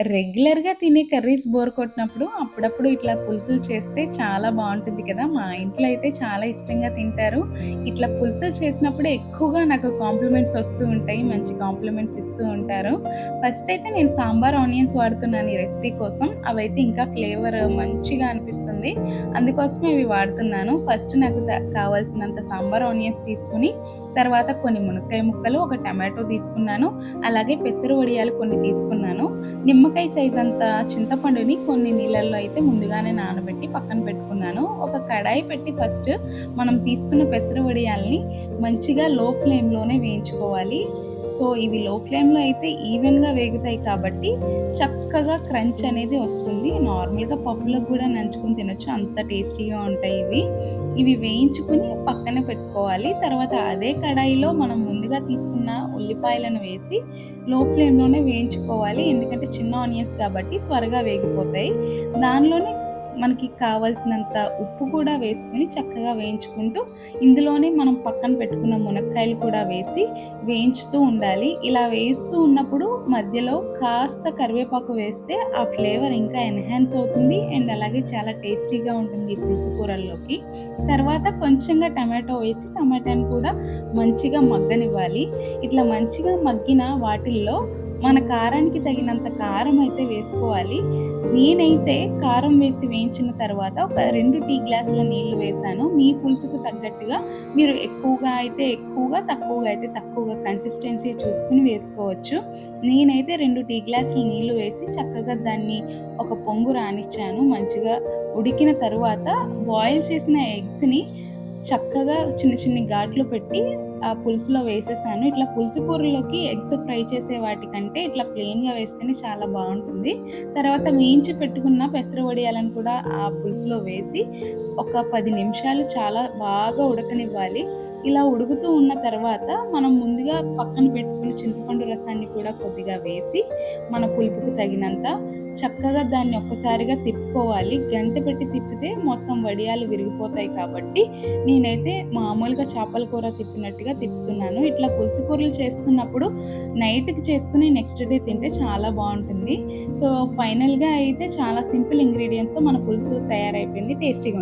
రెగ్యులర్‌గా తినే curries bore కొట్టినప్పుడు అప్పుడప్పుడు ఇట్లా పులుసులు చేస్తే చాలా బాగుంటుంది కదా! మా ఇంట్లో అయితే చాలా ఇష్టంగా తింటారు. ఇట్లా పులుసులు చేసినప్పుడు ఎక్కువగా నాకు కాంప్లిమెంట్స్ వస్తూ ఉంటాయి. మంచి కాంప్లిమెంట్స్ ఇస్తూ ఉంటారు. ఫస్ట్ అయితే నేను సాంబార్ ఆనియన్స్ వాడుతున్నాను ఈ రెసిపీ కోసం. అవైతే ఇంకా ఫ్లేవర్ మంచిగా అనిపిస్తుంది. అందుకోసమే ఇవి వాడుతున్నాను. ఫస్ట్ నాకు కావాల్సినంత సాంబార్ ఆనియన్స్ తీసుకొని, తర్వాత కొన్ని మునక్కాయ ముక్కలు, ఒక టమాటో తీసుకున్నాను. అలాగే పెసర వడియాలు కొన్ని తీసుకున్నాను. నిమ్మకాయ సైజ్ అంత చింతపండుని కొన్ని నీళ్ళల్లో అయితే ముందుగానే నానబెట్టి పక్కన పెట్టుకున్నాను. ఒక కడాయి పెట్టి ఫస్ట్ మనం తీసుకున్న పెసర వడియాల్ని మంచిగా లో ఫ్లేమ్‌లోనే వేయించుకోవాలి. సో, ఇవి లో ఫ్లేమ్‌లో అయితే ఈవెన్‌గా వేగుతాయి కాబట్టి చక్కగా క్రంచ్ అనేది వస్తుంది. నార్మల్‌గా పప్పులకు కూడా నంచుకుని తినొచ్చు. అంత టేస్టీగా ఉంటాయి ఇవి. ఇవి వేయించుకొని పక్కన పెట్టుకోవాలి. తర్వాత అదే కడాయిలో మనం ముందుగా తీసుకున్న ఉల్లిపాయలను వేసి లో ఫ్లేమ్‌లోనే వేయించుకోవాలి. ఎందుకంటే చిన్న ఆనియన్స్ కాబట్టి త్వరగా వేగిపోతాయి. దానిలోనే మనకి కావాల్సినంత ఉప్పు కూడా వేసుకుని చక్కగా వేయించుకుంటూ, ఇందులోనే మనం పక్కన పెట్టుకున్న మునక్కాయలు కూడా వేసి వేయించుతూ ఉండాలి. ఇలా వేయిస్తూ ఉన్నప్పుడు మధ్యలో కాస్త కరివేపాకు వేస్తే ఆ ఫ్లేవర్ ఇంకా ఎన్హాన్స్ అవుతుంది. అండ్ అలాగే చాలా టేస్టీగా ఉంటుంది ఈ పులుసు కూరల్లోకి. తర్వాత కొంచెంగా టమాటో వేసి టమాటాని కూడా మంచిగా మగ్గనివ్వాలి. ఇట్లా మంచిగా మగ్గిన వాటిల్లో మన కారానికి తగినంత కారం అయితే వేసుకోవాలి. నేనైతే కారం వేసి వేయించిన తర్వాత ఒక రెండు టీ గ్లాసుల నీళ్ళు వేశాను. మీ పులుసుకు తగ్గట్టుగా మీరు ఎక్కువగా అయితే ఎక్కువగా, తక్కువగా అయితే తక్కువగా కన్సిస్టెన్సీ చూసుకుని వేసుకోవచ్చు. నేనైతే రెండు టీ గ్లాసుల నీళ్ళు వేసి చక్కగా దాన్ని ఒక పొంగు రానిచ్చాను. మంచిగా ఉడికిన తరువాత బాయిల్ చేసిన ఎగ్స్‌ని చక్కగా చిన్న చిన్ని ఘాట్లు పెట్టి ఆ పులుసులో వేసేసాను. ఇట్లా పులుసు కూరలోకి ఎగ్స్ ఫ్రై చేసే వాటికంటే ఇట్లా ప్లెయిన్‌గా వేస్తేనే చాలా బాగుంటుంది తర్వాత వేయించి పెట్టుకున్న పెసర వడియాలను కూడా ఆ పులుసులో వేసి ఒక పది నిమిషాలు చాలా బాగా ఉడకనివ్వాలి. ఇలా ఉడుకుతూ ఉన్న తర్వాత మనం ముందుగా పక్కన పెట్టుకున్న చింతపండు రసాన్ని కూడా కొద్దిగా వేసి, మన పులుపుకు తగినంత చక్కగా దాన్ని ఒక్కసారిగా తిప్పుకోవాలి. గంట పెట్టి తిప్పితే మొత్తం వడియాలు విరిగిపోతాయి కాబట్టి, నేనైతే మామూలుగా చేపల కూర తిప్పినట్టుగా తిప్పుతున్నాను. ఇట్లా పులుసు కూరలు చేస్తున్నప్పుడు నైట్‌కి చేసుకుని నెక్స్ట్ డే తింటే చాలా బాగుంటుంది సో, ఫైనల్‌గా అయితే చాలా సింపుల్ ఇంగ్రీడియంట్స్తో మన పులుసు తయారైపోయింది. టేస్టీగా